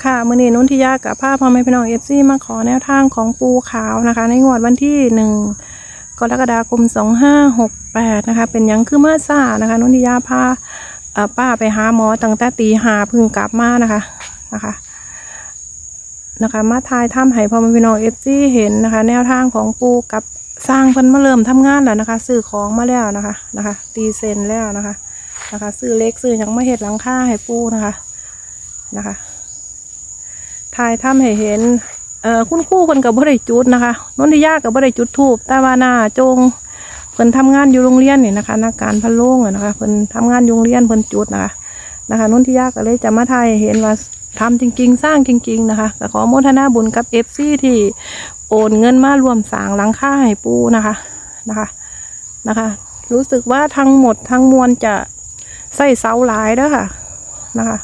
ค่ะมือนีนุ่นทิยากับภาพพ่อแม่พี่น้องเอฟซีมาขอแนวทางของปูขาวนะคะ ในงวดวันที่หนึ่งกรกฎาคมสองห้าหกแปดนะคะเป็นยังคือเมื่อซ่านะคะนุ่นทิยาพาป้าไปหาหมอตั้งแต่ตีหาพึ่งกลับมานะคะนะคะนะคะ มาทายถ้ำให้พ่อแม่พี่น้องเอฟซีเห็นนะคะ แนวทางของปูกับสร้างเพิ่นมาเริ่มทำงานแล้วนะคะซื้อของมาแล้วนะคะนะคะตีเซนแล้วนะคะนะคะซื้อเล็กซื้อยังไม่เห็ดหลังค่าให้ปูนะคะนะคะ ทายถ้ำให้เห็น เอ่อคุณครู่เพิ่นกับบ่ได้จุดนะคะนนทิยากับบ่ได้จุดทูบแต่ว่าหน้าจงเพิ่นทำงานอยู่โรงเรียนนี่นะคะนักการพันโล่งนะคะเพิ่นทำงานอยู่โรงเรียนเพิ่นจุดนะคะนะคะนนทิยาก็เลยจะมาทายเห็นว่าทำจริง ๆ สร้างจริง ๆ นะคะก็ขอโมทนาบุญกับเอฟซีที่โอนเงินมารวมสางหลังค่าให้ปูนะคะนะคะนะคะ รู้สึกว่าทั้งหมดทั้งมวลจะใส่เสาหลายเด้อค่ะนะคะ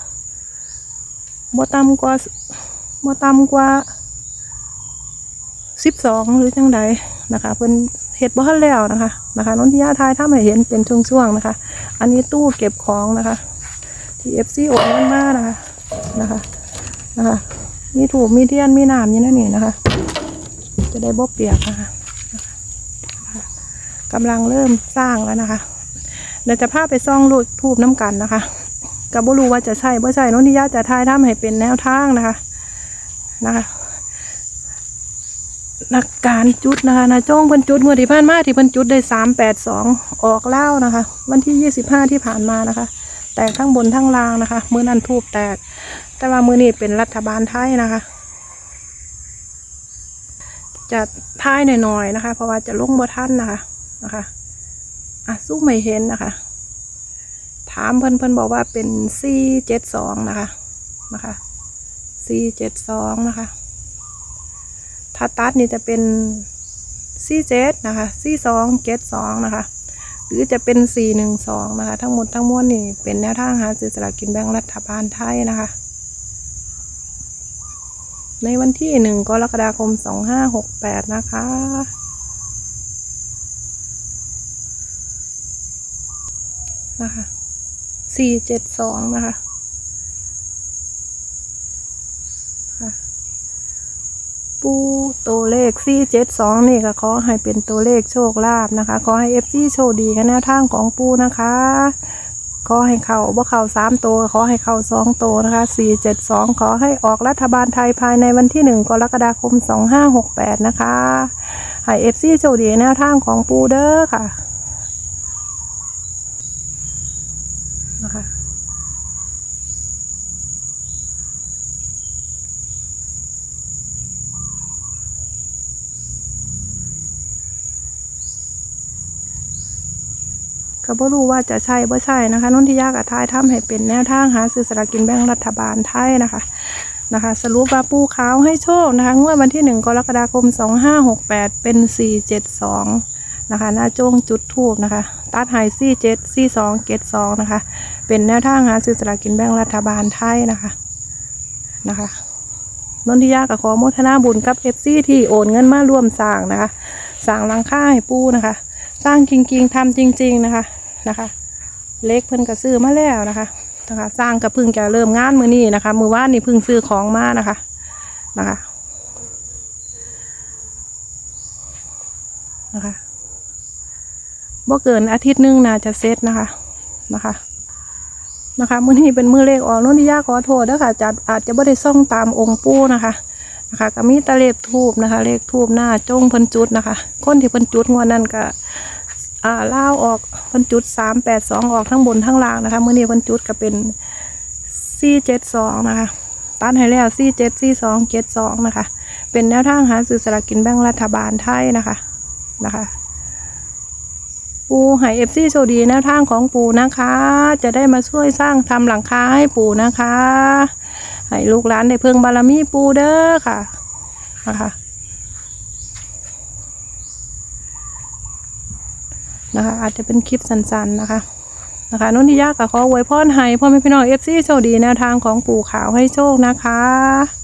บ่ต่ำกว่า บ่ต่ำกว่าสิบสองหรือจังใดนะคะเพิ่นเฮ็ดบ่ทันแล้วนะคะนะคะนนทิยาทายถ้าไม่เห็นเป็นช่วงๆนะคะ อันนี้ตู้เก็บของนะคะ ที่ FC โอนเงินมากนะคะนะคะนะคะมีถูกมีเทียนมีน้ำอยู่นั่นนี่นะคะ จะได้บ่เปียกนะคะกำลังเริ่มสร้างแล้วนะคะเดี๋ยวจะพาไปซ่องลูกทูบน้ำกันนะคะก็บ่รู้ว่าจะใช่บ่ใช่นนทิยาจะทายทำให้เป็นแนวทางนะคะ นะคะนักการจุดนะคะนาจ้องเพิ่นจุดงวดที่ผ่านมาที่เพิ่นจุดได้สามแปดสองออกเล่านะคะ วันที่ยี่สิบห้าที่ผ่านมานะคะ แตกทั้งบนทั้งล่างนะคะ มือนั้นทูบแตก แต่ว่ามือนี้เป็นรัฐบาลไทยนะคะ จะท้ายหน่อยๆนะคะ เพราะว่าจะลงบ่ท่านนะคะนะคะอะสู้ไม่เห็นนะคะ ถามเพิ่นเพิ่นบอกว่าเป็นสี่เจ็ดสองนะคะนะคะ สี่เจ็ดสองนะคะ ถ้าตัดนี่จะเป็นสี่เจ็ดนะคะสี่สองเจ็ดสองนะคะ หรือจะเป็นสี่หนึ่งสองนะคะ ทั้งหมดทั้งมวลนี่เป็นแนวทางหาซื้อสลากกินแบ่งรัฐบาลไทยนะคะ ในวันที่หนึ่งกรกฎาคมสองห้าหกแปดนะคะนะคะสี่เจ็ดสองนะคะ ปูตัวเลขสี่เจ็ดสองนี่ก็ขอให้เป็นตัวเลขโชคลาภนะคะ ขอให้เอฟซีโชคดีกันแนวทางของปูนะคะ ขอให้เข่าบ่เข่าสามตัวขอให้เข่าสองตัวนะคะสี่เจ็ดสองขอให้ออกรัฐบาลไทยภายในวันที่หนึ่งกรกฎาคมสองห้าหกแปดนะคะให้เอฟซีโชคดีแนวทางของปูเด้อค่ะนะคะ ก็บ่รู้ว่าจะใช่บ่ใช่นะคะนุ่นทิยากับทายทำให้เป็นแนวทางหาซื้อสลากินแบ่งรัฐบาลไทยนะคะนะคะ สรุปว่าปูขาวให้โชคนะคะงวดวันที่หนึ่งกรกฎาคมสองห้าหกแปดเป็นสี่เจ็ดสองนะคะหน้าจ้งจุดทูบนะคะ ตัดไฮซี่เจ็ดซี่สองเกตสองนะคะ เป็นแนวทางหาซื้อสลากินแบ่งรัฐบาลไทยนะคะนะคะนนทิยากับขอโมทนาบุญกับเอฟซีที่โอนเงินมาร่วมสร้างนะคะสร้างลังค่าให้ปูนะคะ สร้างจริงๆทำจริง ๆนะคะ นะคะ เล็กเพิ่นก็ซื้อมาแล้วนะคะนะคะ สร้างกับพึ่งจะเริ่มงานมือนี้นะคะ มือว่านนี่เพึ่งซื้อของมานะคะนะคะนะคะบ่เกินอาทิตย์หนึงน่าจะเสร็จนะคะนะคะนะคะมื้อนี้เป็นมื้อเลขออกนุ่นที่ยากขอโทษด้อค่ะจะอาจจะบ่ได้ส่องตามองค์ปู่นะคะนะคะก็มีตะเลขทูบนะคะ เลขทูบหน้าจงเพิ่นจุดนะคะ คนที่เพิ่นจุดงวดนั้นก็อ่าเล่าออก เพิ่นจุดสามแปดสองออกทั้งบนทั้งล่างนะคะเมื้อนี้เพิ่นจุดก็เป็นสี่เจ็ดสองนะคะตัดให้แล้วสี่เจ็ดสี่สองเจ็ดสองนะคะ เป็นแนวทางหาซื้อสลากกินแบ่งรัฐบาลไทยนะคะนะคะ ปูให้เอฟซีโชคดีแนวทางของปูนะคะ จะได้มาช่วยสร้างทำหลังคาให้ปูนะคะให้ลูกหลานได้เพิ่งบารมีปูเด้อค่ะนะคะ นะคะ อาจจะเป็นคลิปสั้นๆนะคะนะคะนุ่นทิยากับขอไว้พรให้พ่อแม่พี่น้องเอฟซีโชคดีแนวทางของปู่ขาวให้โชคนะคะ